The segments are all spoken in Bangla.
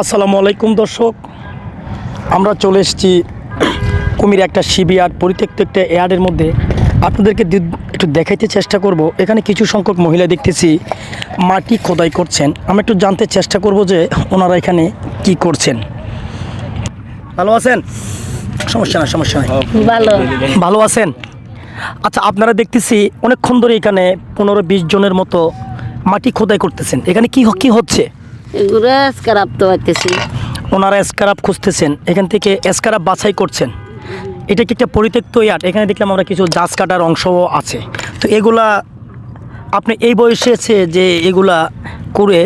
আসসালামু আলাইকুম দর্শক। আমরা চলে এসেছি কুমির একটা শিবিয়ার পরিত্যক্ত একটা এয়ারের মধ্যে। আপনাদেরকে একটু দেখাইতে চেষ্টা করব। এখানে কিছু সংখ্যক মহিলা দেখতেছি মাটি খোদাই করছেন। আমি একটু জানতে চেষ্টা করব যে ওনারা এখানে কি করছেন। ভালো আছেন? সমস্যা না সমস্যা নাই। ভালো। ভালো আছেন? আচ্ছা আপনারা দেখতেছি অনেকক্ষণ ধরে এখানে পনেরো বিশ জনের মতো মাটি খোদাই করতেছেন। এখানে কি কি হচ্ছে? এগুলো খারাপ তো পাইতেছি ওনারা স্কারাপ খুঁজতেছেন এখান থেকে স্কারাপ বাছাই করছেন। এটা কি একটা পরিত্যক্ত ইয়ার্ড এখানে দেখলাম আমরা কিছু জাজ কাটার অংশও আছে। তো এগুলা আপনি এই বয়সে এসে যে এগুলা করে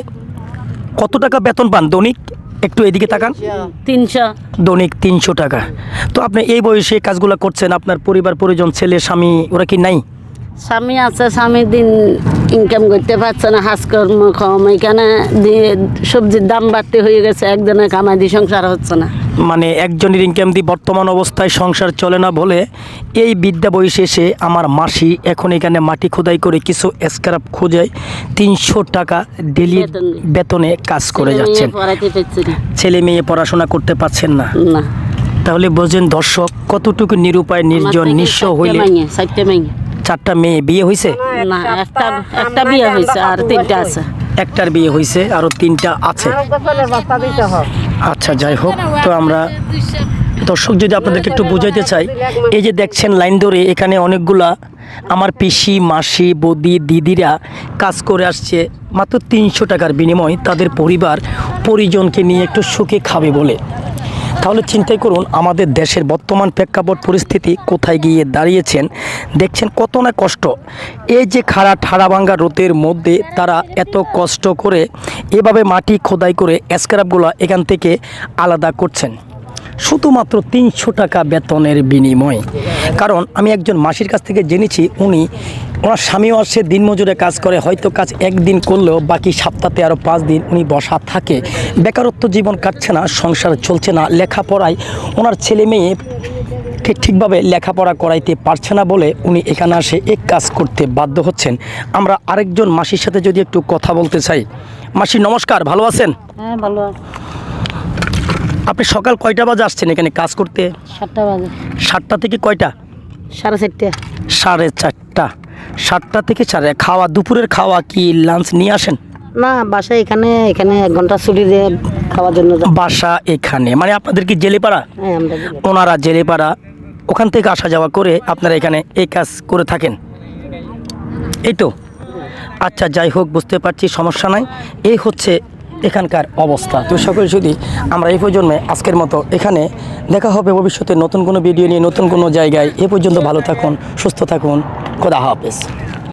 কত টাকা বেতন পান? দৈনিক একটু এদিকে তাকান। তিনশো। দৈনিক তিনশো টাকা। তো আপনি এই বয়সে কাজগুলো করছেন আপনার পরিবার পরিজন ছেলে স্বামী ওরা কি নাই? স্বামী আছে স্বামী দিন ইনকাম করতে পারছে না হাজকর্ম কম এখানে দিয়ে সবজির দাম বাড়তে হয়ে গেছে একজনের কামাই দিয়ে সংসার হচ্ছে না। মানে একজনের ইনকাম দিয়ে বর্তমান অবস্থায় সংসার চলে না বলে এই বিদ্যা বয়সে এসে আমার মাসি এখন এখানে মাটি খোদাই করে কিছু স্ক্রাপ খুঁজে তিনশো টাকা ডেলি বেতনে কাজ করে যাচ্ছেন। ছেলে মেয়ে পড়াশোনা করতে পারছেন না। না। তাহলে বোঝেন দর্শক কতটুকু নিরুপায় নির্জন নিঃস্ব হইলে চারটে মেয়ে বিয়ে হয়েছে না একটা একটা বিয়ে হয়েছে আর তিনটা আছে। একটার বিয়ে হয়েছে আরও তিনটা আছে। আচ্ছা যাই হোক তো আমরা দর্শক যদি আপনাদেরকে একটু বুঝাইতে চাই এই যে দেখছেন লাইন ধরে এখানে অনেকগুলা আমার পিসি মাসি বদি দিদিরা কাজ করে আসছে মাত্র তিনশো টাকার বিনিময় তাদের পরিবার পরিজনকে নিয়ে একটু সুখে খাবে বলে। তাহলে চিন্তাই করুন, আমাদের দেশের বর্তমান প্রেক্ষাপট পরিস্থিতি কোথায় গিয়ে দাঁড়িয়েছেন, দেখছেন কত না কষ্ট। এই যে খাড়া ঠাড়াভাঙ্গা রোদের মধ্যে তারা এত কষ্ট করে এভাবে মাটি খোদাই করে স্ক্র্যাপগুলো এখান থেকে আলাদা করছেন। শুধুমাত্র তিনশো টাকা বেতনের বিনিময়। কারণ আমি একজন মাসির কাছ থেকে জেনেছি, উনি, ওনার স্বামীও আসছে দিনমজুরে কাজ করে, হয়তো কাজ একদিন করলেও বাকি সপ্তাহে আরও পাঁচ দিন উনি বসা থাকে। বেকারত্ব জীবন কাটছে না, সংসার চলছে না, লেখাপড়ায় ওনার ছেলে মেয়ে ঠিক ঠিকভাবে লেখাপড়া করাইতে পারছে না বলে উনি এখানে আসে, এক কাজ করতে বাধ্য হচ্ছেন। আমরা আরেকজন মাসির সাথে যদি একটু কথা বলতে চাই। মাসি, নমস্কার, ভালো আছেন? হ্যাঁ ভালো আপনি সকাল কয়টা বাজে আসছেন এখানে কাজ করতে? সাতটা বাজে। সাতটা থেকে কয়টা? সাড়ে চারটে। সাড়ে চারটা। সাতটা থেকে সাড়ে খাওয়া দুপুরের খাওয়া কি লাঞ্চ নিয়ে আসেন? না বাসায় এখানে এখানে এক ঘণ্টা ছুটি দিয়ে খাওয়ার জন্য বাসা এখানে। মানে আপনাদের কি জেলেপাড়া? হ্যাঁ দিলাম। ওনারা জেলেপাড়া। ওখান থেকে আসা যাওয়া করে আপনারা এখানে এই কাজ করে থাকেন। এই তো। আচ্ছা যাই হোক বুঝতে পারছি সমস্যা নাই। এই হচ্ছে এখানকার অবস্থা। তো সকল যদি আমরা এই প্রজন্মে আজকের মতো এখানে দেখা হবে ভবিষ্যতে নতুন কোনো ভিডিও নিয়ে, নতুন কোনো জায়গায়, এ পর্যন্ত ভালো থাকুন, সুস্থ থাকুন, খোদা হাফেজ।